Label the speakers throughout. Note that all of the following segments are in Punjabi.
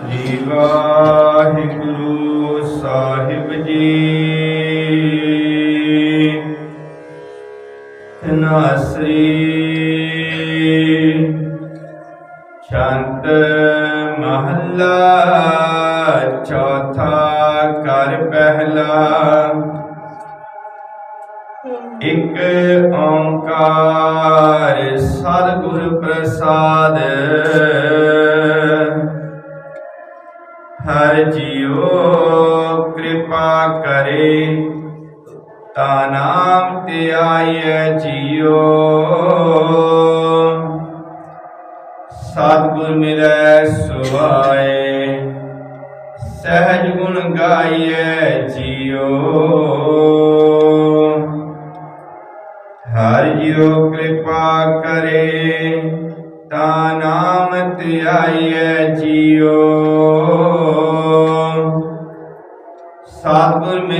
Speaker 1: ਜੀ ਵਾਹਿਗੁਰੂ ਸਾਹਿਬ ਜੀ। ਤਨਾਸਰੀ ਸ਼ੰਤ ਮਹੱਲਾ ਚੌਥਾ ਕਰ ਪਹਿਲਾ। ਇਕ ਓੰਕਾਰ ਸਤਿਗੁਰ ਪ੍ਰਸਾਦ।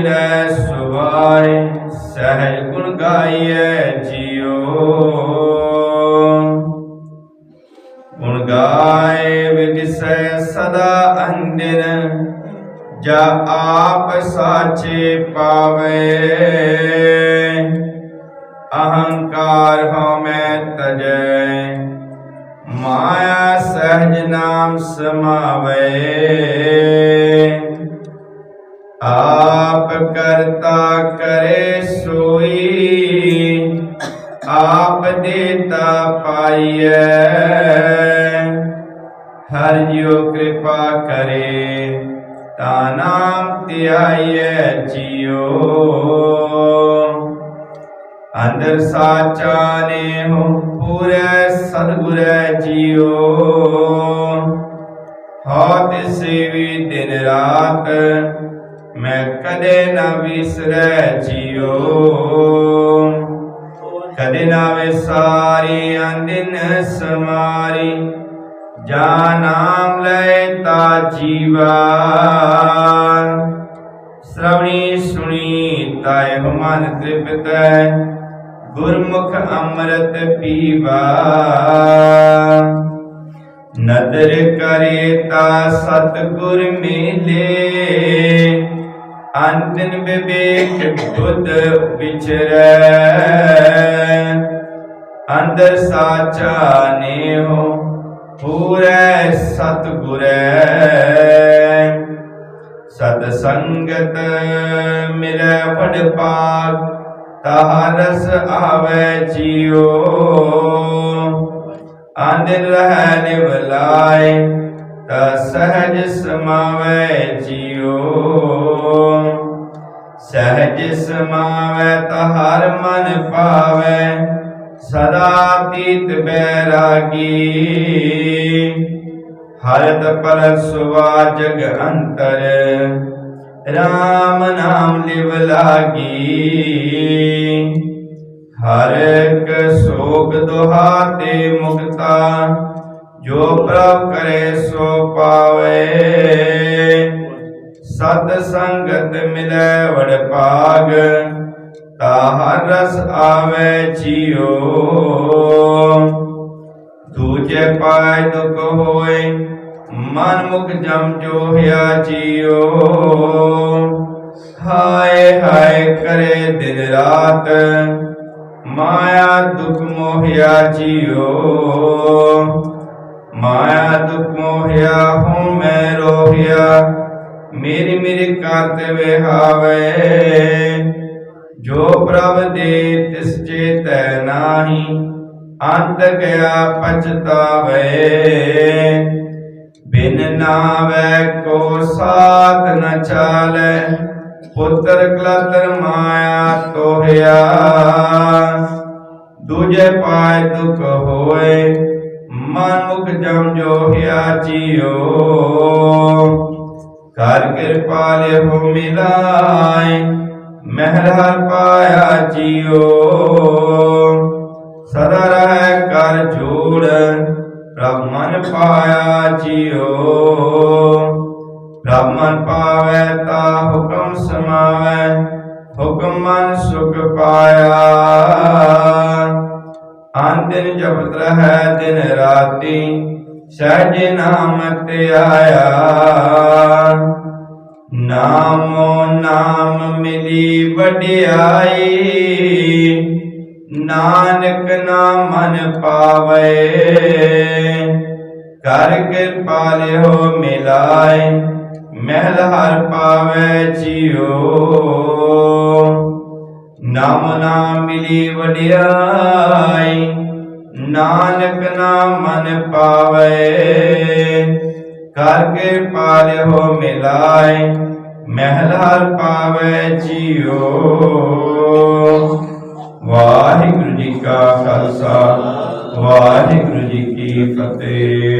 Speaker 1: ਮਿਲੈ ਸੁਭਾਏ ਸਹਿਜ ਗੁਣ ਗਾਈਐ ਜੀਓ ਗੁਣ ਗਾਏ ਵਿਗਸੈ ਸਦਾ ਅੰਦਰ ਜਾ ਆਪ ਸਾਚੇ ਪਾਵੇ। ਅਹੰਕਾਰ ਹਉਮੈ ਤਜੈ, ਮਾਇਆ ਸਹਿਜ ਨਾਮ ਸਮਾਵੇ। ਆਪ ਕਰਤਾ ਕਰੇ ਸੋਈ, ਆਪ ਦੇਤਾ ਪਾਈਐ। ਹਰ ਜਿਉ ਕਿਰਪਾ ਕਰੇ, ਤਾ ਨਾਮ ਧਿਆਈਐ ਜੀਓ ਅੰਦਰ ਸਾਚਾ ਨੇ ਹੋ ਪੂਰੇ ਸਤਿਗੁਰੈ ਜੀਓ ਹਉ ਸੇਵੀ ਦਿਨ ਰਾਤ ਕਦੇ ਨਾ ਵਿਸਰੈ ਜੀਓ। ਕਦੇ ਨਾ ਵਿਸਾਰੀ ਅੰਦਿਨ ਸਮਾਰੀ। ਜਾ ਨਾਮ ਲੈ ਤਾ ਜੀਵਾ। ਸ਼੍ਰਵਣੀ ਸੁਣੀ ਤਾਇ ਮਨ ਤ੍ਰਿਪਤੈ, ਗੁਰਮੁਖ ਅੰਮ੍ਰਿਤ ਪੀਵਾ। ਨਦਰ ਕਰੇ ਤਾ ਸਤਗੁਰ ਮਿਲੇ। ਅੰਤਨ ਵਿਵੇਕ ਬੁੱਧ ਵਿਚਰੈ। ਅੰਦਰ ਸਾਚਾ ਨੇਹੋ ਪੂਰੈ ਸਤਗੁਰੈ। ਸਤ ਸੰਗਤ ਮਿਲੈ ਫੜ ਪਾਗ ਤਾਹ ਰਸ ਆਵੈ ਜੀਓ ਆਨੰਦ ਰਹਿ ਨਿਵਲਾਏ ਤਾ ਸਹਜ ਸਮਾਵੈ ਜੀਓ ਸਹਜ ਸਮਾਵੈ ਤਾ ਹਰ ਮਨ ਪਾਵੈ, ਸਦਾ ਤੀਤ ਬੈਰਾਗੀ। ਹਰਤ ਪਰ ਸੁਵਾ ਜਗ ਅੰਤਰ RAM ਨਾਮ ਲਿਵ ਲਾਗੀ। ਹਰ ਇੱਕ ਸੋਗ ਦੁਹਾ ਤੇ ਮੁਕਤਾ, ਜੋ ਪ੍ਰਭ ਕਰੇ ਸੋ ਪਾਵੇ। ਸਤ ਸੰਗਤ ਮਿਲੈ ਵਡ ਭਾਗ, ਤਾਹ ਰਸ ਆਵੇ ਜੀਓ ਦੂਜੇ ਪਾਇ ਦੁਖ ਹੋਏ, ਮਨ ਮੁਖ ਜਮ ਜੋ ਹਿਆ ਹਾਏ ਹਾਏ ਕਰੇ ਦਿਨ ਰਾਤ, ਮਾਇਆ ਦੁਖ ਮੋਹਿਆ ਜੀਓ ਮਾਇਆ ਦੁਖ ਮੋਹਿਆ ਹੂੰ ਮੈਂ ਰੋਹਿਆ ਮੇਰੀ ਮੇਰੀ ਕਰਤ ਵਿਹਾਵੇ। ਜੋ ਪ੍ਰਭ ਦੇ ਤਿਸ ਚੇਤੈ ਨਾਹੀ, ਅੰਤ ਗਿਆ ਪਛਤਾਵੇ। ਬਿਨ ਨਾਵੇ ਕੋ ਸਾਥ ਨ ਚਾਲੈ, ਪੁੱਤਰ ਕਲਤਰ ਮਾਇਆ ਤੋਹਿਆ। ਦੂਜੇ ਪਾਇ ਦੁਖ ਹੋਏ ਮਨ ਮੁਖ ਜਮ ਜੋ ਹਿਆ ਜੀਓ। ਕਰ ਕਿਰਪਾ ਲਿਹੁ ਮਿਲਾਏ ਮਹਿਰ ਹਰ ਪਾਇਆ ਜੀਓ। ਸਦਾ ਰਹਿ ਕਰ ਜੋੜ ਪ੍ਰਭ ਮਨ ਪਾਇਆ ਜੀਓ। ਪ੍ਰਭ ਮਨ ਪਾਵੈ ਤਾ ਹੁਕਮ ਸਮਾਵੈ, ਹੁਕਮ ਮਨ ਸੁਖ ਪਾਇਆ। ਅੰਦਿਨ ਜਪਤ ਰਹੈ ਦਿਨ ਰਾਤੀ ਸਹਿਜ ਨਾਮ ਤੇ ਆਇਆ। ਨਾਮੋ ਨਾਮ ਮਿਲੀ ਵਡਿਆਈ। ਨਾਨਕ ਨਾਮ ਮਨ ਪਾਵੇ। ਕਰ ਕਿਰਪਾ ਲਿਓ ਮਿਲਾਏ। ਮਹਿਲ ਹਰ ਪਾਵੇ ਜੀਓ। ਨਾਮ ਨਾ ਮਿਲੀ ਵਡਿਆਈ। ਨਾਨਕ ਨਾ ਮਨ ਪਾਵੇ। ਕਰ ਕੇ ਪਾਲਿਓ ਮਿਲਾਏ ਮਹਿਲ ਹਰ ਪਾਵੇ ਜੀਓ। ਵਾਹਿਗੁਰੂ ਜੀ ਕਾ ਖਾਲਸਾ, ਵਾਹਿਗੁਰੂ ਜੀ ਕੀ ਫਤਿਹ।